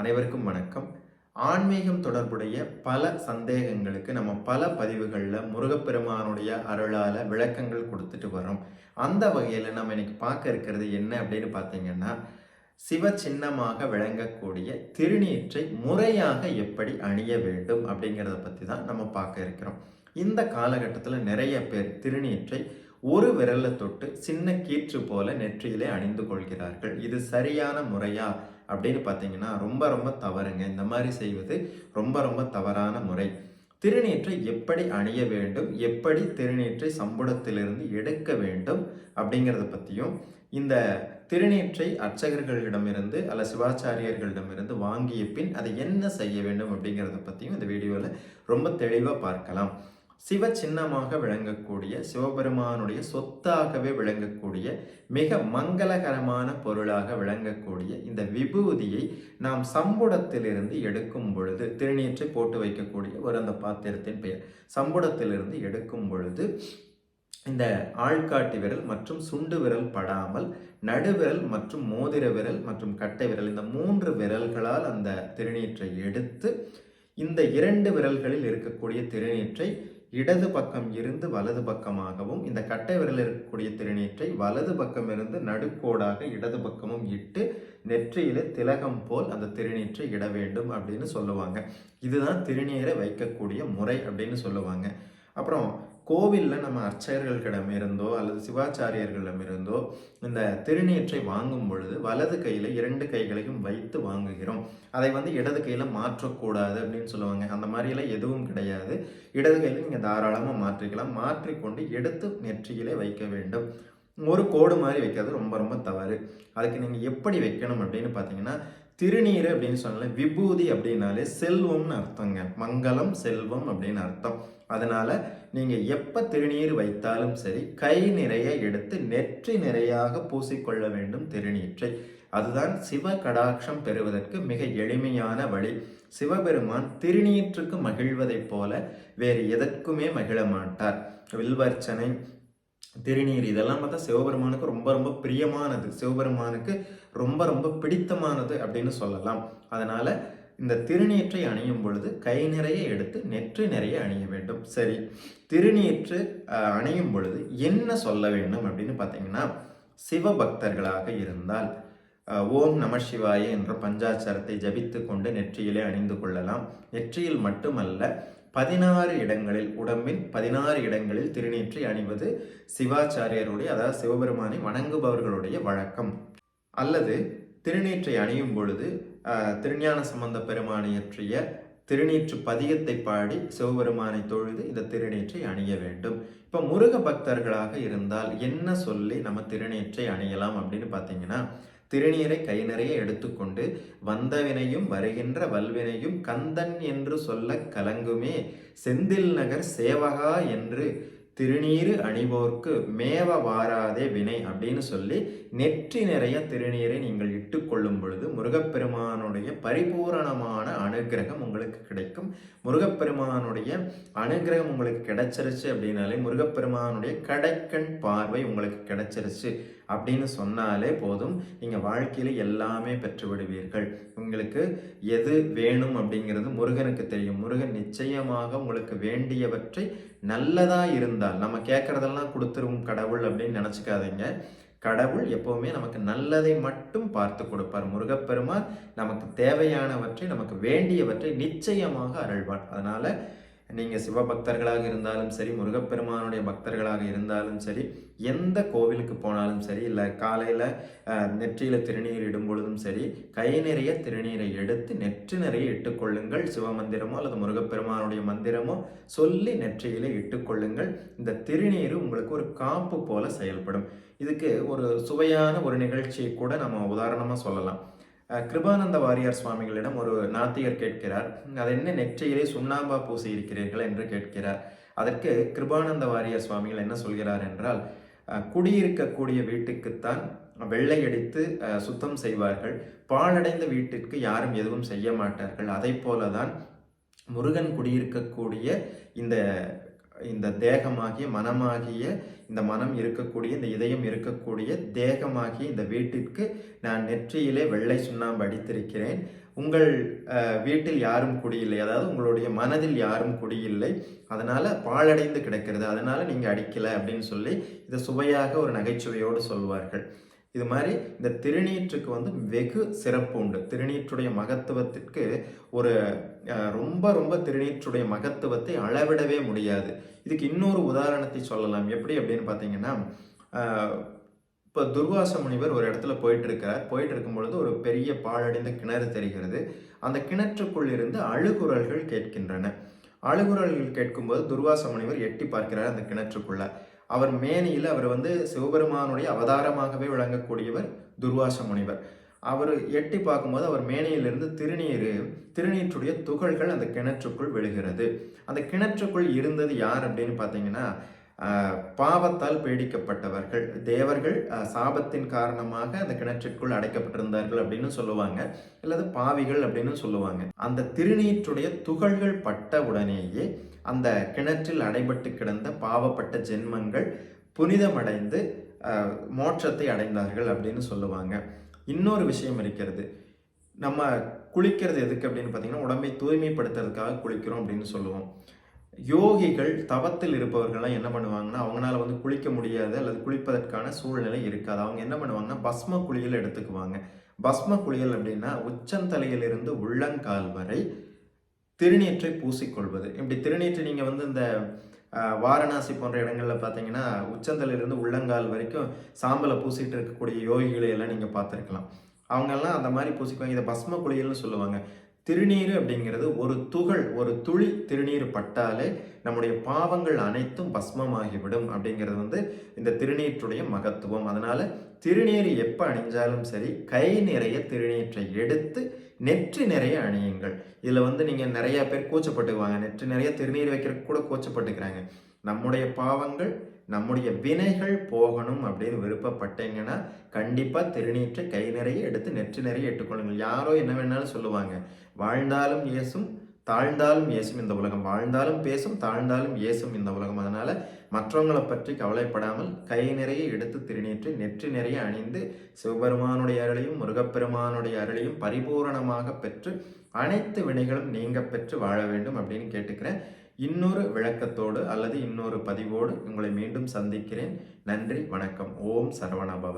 அனைவருக்கும் வணக்கம். ஆன்மீகம் தொடர்புடைய பல சந்தேகங்களுக்கு நம்ம பல பதிவுகளில் முருகப்பெருமானுடைய அருளால் விளக்கங்கள் கொடுத்துட்டு வரோம் அந்த வகையில் நம்ம இன்னைக்கு பார்க்க இருக்கிறது என்ன அப்படின்னு பார்த்தீங்கன்னா சிவ சின்னமாக விளங்கக்கூடிய திருநீற்றை முறையாக எப்படி அணிய வேண்டும் அப்படிங்கிறத பற்றி தான் நம்ம பார்க்க இருக்கிறோம். இந்த காலகட்டத்தில் நிறைய பேர் திருநீற்றை ஒரு விரலை தொட்டு சின்ன கீற்று போல நெற்றியிலே அணிந்து கொள்கிறார்கள். இது சரியான முறையா அப்படின்னு பார்த்தீங்கன்னா ரொம்ப ரொம்ப தவறுங்க. இந்த மாதிரி செய்வது ரொம்ப ரொம்ப தவறான முறை. திருநீற்றை எப்படி அணிய வேண்டும்? எப்படி திருநீற்றை சம்புடத்திலிருந்து எடுக்க வேண்டும்? அப்படிங்கிறத பற்றியும் இந்த திருநீற்றை அர்ச்சகர்களிடமிருந்து அல்ல சிவாச்சாரியர்களிடமிருந்து வாங்கிய பின் அதை என்ன செய்ய வேண்டும் அப்படிங்கிறத பற்றியும் இந்த வீடியோவில் ரொம்ப தெளிவாக பார்க்கலாம். சிவ சின்னமாக விளங்கக்கூடிய சிவபெருமானுடைய சொத்தாகவே விளங்கக்கூடிய மிக மங்களகரமான பொருளாக விளங்கக்கூடிய இந்த விபூதியை நாம் சம்புடத்திலிருந்து எடுக்கும் பொழுது திருநீற்றை போட்டு வைக்கக்கூடிய ஒரு அந்த பாத்திரத்தின் பெயர். சம்புடத்திலிருந்து எடுக்கும் பொழுது இந்த ஆள்காட்டி விரல் மற்றும் சுண்டு விரல் படாமல் நடுவிரல் மற்றும் மோதிர விரல் மற்றும் கட்டை விரல் இந்த மூன்று விரல்களால் அந்த திருநீற்றை எடுத்து இந்த இரண்டு விரல்களில் இருக்கக்கூடிய திருநீற்றை இடது பக்கம் இருந்து வலது பக்கமாகவும் இந்த கட்டை விரலில் இருக்கக்கூடிய திருநீற்றை வலது பக்கம் இருந்து நடுக்கோடாக இடது பக்கமும் இட்டு நெற்றியில திலகம் போல் அந்த திருநீற்றை இட வேண்டும் அப்படின்னு சொல்லுவாங்க. இதுதான் திருநீரை வைக்கக்கூடிய முறை அப்படின்னு சொல்லுவாங்க. அப்புறம் கோவிலில் நம்ம அர்ச்சகர்களிடமிருந்தோ அல்லது சிவாச்சாரியர்களிடம் இருந்தோ இந்த திருநீற்றை வாங்கும் பொழுது வலது கையில் இரண்டு கைகளையும் வைத்து வாங்குகிறோம். அதை வந்து இடது கையில் மாற்றக்கூடாது அப்படின்னு சொல்லுவாங்க. அந்த மாதிரியெல்லாம் எதுவும் கிடையாது. இடது கையில் நீங்கள் தாராளமாக மாற்றிக்கலாம். மாற்றிக்கொண்டு எடுத்து நெற்றியிலே வைக்க வேண்டும். ஒரு கோடு மாதிரி வைக்கிறது ரொம்ப ரொம்ப தவறு. அதுக்கு நீங்கள் எப்படி வைக்கணும் அப்படின்னு பார்த்தீங்கன்னா திருநீர் அப்படின்னு சொன்னாலே விபூதி அப்படின்னாலே செல்வம்னு அர்த்தங்க. மங்களம் செல்வம் அப்படின்னு அர்த்தம். அதனால நீங்கள் எப்போ திருநீர் வைத்தாலும் சரி கை நிறைய எடுத்து நெற்றி நிறையாக பூசிக்கொள்ள வேண்டும் திருநீற்றை. அதுதான் சிவ கடாட்சம் பெறுவதற்கு மிக எளிமையான வழி. சிவபெருமான் திருநீற்றுக்கு மகிழ்வதைப் போல வேறு எதற்குமே மகிழ மாட்டார். வில்வர்ச்சனை திருநீர் இதெல்லாம் பார்த்தா சிவபெருமானுக்கு ரொம்ப ரொம்ப பிரியமானது. சிவபெருமானுக்கு ரொம்ப ரொம்ப பிடித்தமானது அப்படின்னு சொல்லலாம். அதனால இந்த திருநீற்றை அணியும் பொழுது கை நிறைய எடுத்து நெற்றி நிறைய அணிய வேண்டும். சரி திருநீற்று அணியும் பொழுது என்ன சொல்ல வேண்டும் அப்படின்னு பார்த்தீங்கன்னா சிவபக்தர்களாக இருந்தால் ஓம் நம சிவாய என்ற பஞ்சாச்சாரத்தை ஜபித்து கொண்டு நெற்றியிலே அணிந்து கொள்ளலாம். நெற்றியில் மட்டுமல்ல பதினாறு இடங்களில் உடம்பின் பதினாறு இடங்களில் திருநீற்றை அணிவது சிவாச்சாரியருடைய அதாவது சிவபெருமானை வணங்குபவர்களுடைய வழக்கம். அல்லது திருநீற்றை அணியும் பொழுது திருஞான சம்பந்த பெருமானை இயற்றிய திருநீற்று பதிகத்தை பாடி சிவபெருமானை தொழுது இந்த திருநீற்றை அணிய வேண்டும். இப்போ முருக பக்தர்களாக இருந்தால் என்ன சொல்லி நம்ம திருநீற்றை அணியலாம் அப்படின்னு பார்த்தீங்கன்னா திருநீரை கை நிறைய எடுத்துக்கொண்டு வந்தவினையும் வருகின்ற வல்வினையும் கந்தன் என்று சொல்ல கலங்குமே செந்தில் நகர் சேவகா என்று திருநீரு அணிவோர்க்கு மேவ வாராதே வினை அப்படின்னு சொல்லி நெற்றி நிறைய திருநீரை நீங்கள் இட்டுக்கொள்ளும் பொழுது முருகப்பெருமானுடைய பரிபூரணமான அனுகிரகம் உங்களுக்கு கிடைக்கும். முருகப்பெருமானுடைய அனுகிரகம் உங்களுக்கு கிடைச்சிருச்சு அப்படின்னாலே முருகப்பெருமானுடைய கடைக்கண் பார்வை உங்களுக்கு கிடைச்சிருச்சு. அப்படின்னு சொன்னாலே போதும். நீங்கள் வாழ்க்கையில் எல்லாமே பெற்று விடுவீர்கள் உங்களுக்கு எது வேணும் அப்படிங்கிறது முருகனுக்கு தெரியும். முருகன் நிச்சயமாக உங்களுக்கு வேண்டியவற்றை நல்லதாக இருந்தால் நம்ம கேட்குறதெல்லாம் கொடுத்துரும் கடவுள் அப்படின்னு நினச்சிக்காதீங்க. கடவுள் எப்போவுமே நமக்கு நல்லதை மட்டும் பார்த்து கொடுப்பார். முருகப்பெருமான் நமக்கு தேவையானவற்றை நமக்கு வேண்டியவற்றை நிச்சயமாக அருள்வார். அதனால் நீங்கள் சிவபக்தர்களாக இருந்தாலும் சரி முருகப்பெருமானுடைய பக்தர்களாக இருந்தாலும் சரி எந்த கோவிலுக்கு போனாலும் சரி இல்லை காலையில் நெற்றியில் திருநீர் இடும் பொழுதும் சரி கை நிறைய திருநீரை எடுத்து நெற்றி நிறைய இட்டுக்கொள்ளுங்கள். சிவமந்திரமோ அல்லது முருகப்பெருமானுடைய மந்திரமோ சொல்லி நெற்றியில் இட்டுக்கொள்ளுங்கள். இந்த திருநீர் உங்களுக்கு ஒரு காப்பு போல செயல்படும். இதுக்கு ஒரு சுவையான ஒரு நிகழ்ச்சியை கூட நம்ம உதாரணமாக சொல்லலாம். கிருபானந்த வாரியார் சுவாமிகளிடம் ஒரு நாத்திகர் கேட்கிறார். அது என்ன நெற்றையிலே சுண்ணாம்பா பூசி இருக்கிறீர்கள் என்று கேட்கிறார். அதற்கு கிருபானந்த வாரியார் சுவாமிகள் என்ன சொல்கிறார் என்றால் குடியிருக்கக்கூடிய வீட்டுக்குத்தான் வெள்ளை அடித்து சுத்தம் செய்வார்கள். பாழடைந்த வீட்டிற்கு யாரும் எதுவும் செய்ய மாட்டார்கள். அதை போலதான் முருகன் குடியிருக்கக்கூடிய இந்த இந்த தேகமாகிய மனமாகிய இந்த மனம் இருக்கக்கூடிய இந்த இதயம் இருக்கக்கூடிய தேகமாகிய இந்த வீட்டிற்கு நான் நெற்றியிலே வெள்ளை சுண்ணாம்பு அடித்திருக்கிறேன். உங்கள் வீட்டில் யாரும் குடியில்லை. அதாவது உங்களுடைய மனதில் யாரும் குடியில்லை. அதனால் பாழடைந்து கிடக்கிறது. அதனால் நீங்கள் அடிக்கலை அப்படின்னு சொல்லி இதை சுவையாக ஒரு நகைச்சுவையோடு சொல்வார்கள். இது மாதிரி இந்த திருநீற்றுக்கு வந்து வெகு சிறப்பு உண்டு. திருநீற்றுடைய மகத்துவத்திற்கு ஒரு ரொம்ப ரொம்ப திருநீற்றுடைய மகத்துவத்தை அளவிடவே முடியாது. இதுக்கு இன்னொரு உதாரணத்தை சொல்லலாம். எப்படி அப்படின்னு பார்த்தீங்கன்னா இப்போ துர்வாச முனிவர் ஒரு இடத்துல போயிட்டு இருக்கிறார் போயிட்டு இருக்கும் பொழுது ஒரு பெரிய பாழடைந்த கிணறு தெரிகிறது. அந்த கிணற்றுக்குள் இருந்து அழுகுரல்கள் கேட்கின்றன. அழுகுரல்கள் கேட்கும்போது துர்வாச முனிவர் எட்டி பார்க்கிறார் அந்த கிணற்றுக்குள்ள. அவர் மேனியில் அவர் வந்து சிவபெருமானுடைய அவதாரமாகவே விளங்கக்கூடியவர் துர்வாச முனிவர். அவர் எட்டி பார்க்கும்போது அவர் மேனையிலிருந்து திருநீர் திருநீற்றுடைய துகள்கள் அந்த கிணற்றுக்குள் விழுகிறது. அந்த கிணற்றுக்குள் இருந்தது யார் அப்படின்னு பார்த்தீங்கன்னா பாவத்தால் பீடிக்கப்பட்டவர்கள். தேவர்கள் சாபத்தின் காரணமாக அந்த கிணற்றுக்குள் அடைக்கப்பட்டிருந்தார்கள் அப்படின்னு சொல்லுவாங்க. அல்லது பாவிகள் அப்படின்னு சொல்லுவாங்க. அந்த திருநீற்றுடைய துகள்கள் பட்ட உடனேயே அந்த கிணற்றில் அடைபட்டு கிடந்த பாவப்பட்ட ஜென்மங்கள் புனிதமடைந்து மோட்சத்தை அடைந்தார்கள் அப்படின்னு சொல்லுவாங்க. இன்னொரு விஷயம் இருக்கிறது. நம்ம குளிக்கிறது எதுக்கு அப்படின்னு பார்த்தீங்கன்னா உடம்பை தூய்மைப்படுத்துறதுக்காக குளிக்கிறோம் அப்படின்னு சொல்லுவோம். யோகிகள் தவத்தில் இருப்பவர்கள்லாம் என்ன பண்ணுவாங்கன்னா அவங்களால வந்து குளிக்க முடியாது அல்லது குளிப்பதற்கான சூழ்நிலை இருக்காது. அவங்க என்ன பண்ணுவாங்கன்னா பஸ்ம குளியல் எடுத்துக்குவாங்க. பஸ்ம குளியல் அப்படின்னா உச்சந்தலையிலிருந்து உள்ளங்கால் வரை திருநீற்றை பூசிக்கொள்வது. இப்படி திருநீற்றை நீங்கள் வந்து இந்த வாரணாசி போன்ற இடங்களில் பார்த்தீங்கன்னா உச்சந்தலையிலிருந்து உள்ளங்கால் வரைக்கும் சாம்பலை பூசிட்டு இருக்கக்கூடிய யோகிகளை எல்லாம் நீங்கள் பார்த்துருக்கலாம். அவங்கெல்லாம் அந்த மாதிரி பூசிக்குவாங்க. இதை பஸ்ம குளியல்னு சொல்லுவாங்க. திருநீர் அப்படிங்கிறது ஒரு துகள் ஒரு துளி திருநீர் பட்டாலே நம்முடைய பாவங்கள் அனைத்தும் பஸ்மமாகிவிடும் அப்படிங்கிறது வந்து இந்த திருநீற்றுடைய மகத்துவம். அதனால திருநீர் எப்போ அணிஞ்சாலும் சரி கை நிறைய திருநீற்றை எடுத்து நெற்றி நிறைய அணியுங்கள். இதில் வந்து நீங்கள் நிறைய பேர் கூச்சப்பட்டுக்குவாங்க. நெற்றி நிறைய திருநீர் வைக்கிறதுக்கு கூட கூச்சப்பட்டுக்கிறாங்க. நம்முடைய பாவங்கள் நம்முடைய வினைகள் போகணும் அப்படின்னு விருப்பப்பட்டீங்கன்னா கண்டிப்பாக திருநீற்றை கை நிறைய எடுத்து நெற்றி நிறைய எட்டுக்கொள்ளுங்கள் யாரோ என்ன வேணாலும் சொல்லுவாங்க. வாழ்ந்தாலும் இயேசும் தாழ்ந்தாலும் இயேசும் இந்த உலகம். வாழ்ந்தாலும் பேசும் தாழ்ந்தாலும் இயேசும் இந்த உலகம். அதனால் மற்றவங்களை பற்றி கவலைப்படாமல் கை நிறைய எடுத்து திருநீற்று நெற்றி நிறைய அணிந்து சிவபெருமானுடைய அருளையும் முருகப்பெருமானுடைய அருளையும் பரிபூரணமாக பெற்று அனைத்து வினைகளும் நீங்க பெற்று வாழ வேண்டும் அப்படின்னு கேட்டுக்கிறேன். இன்னொரு விளக்கத்தோடு அல்லது இன்னொரு பதிவோடு உங்களை மீண்டும் சந்திக்கிறேன். நன்றி வணக்கம். ஓம் சரவணபவ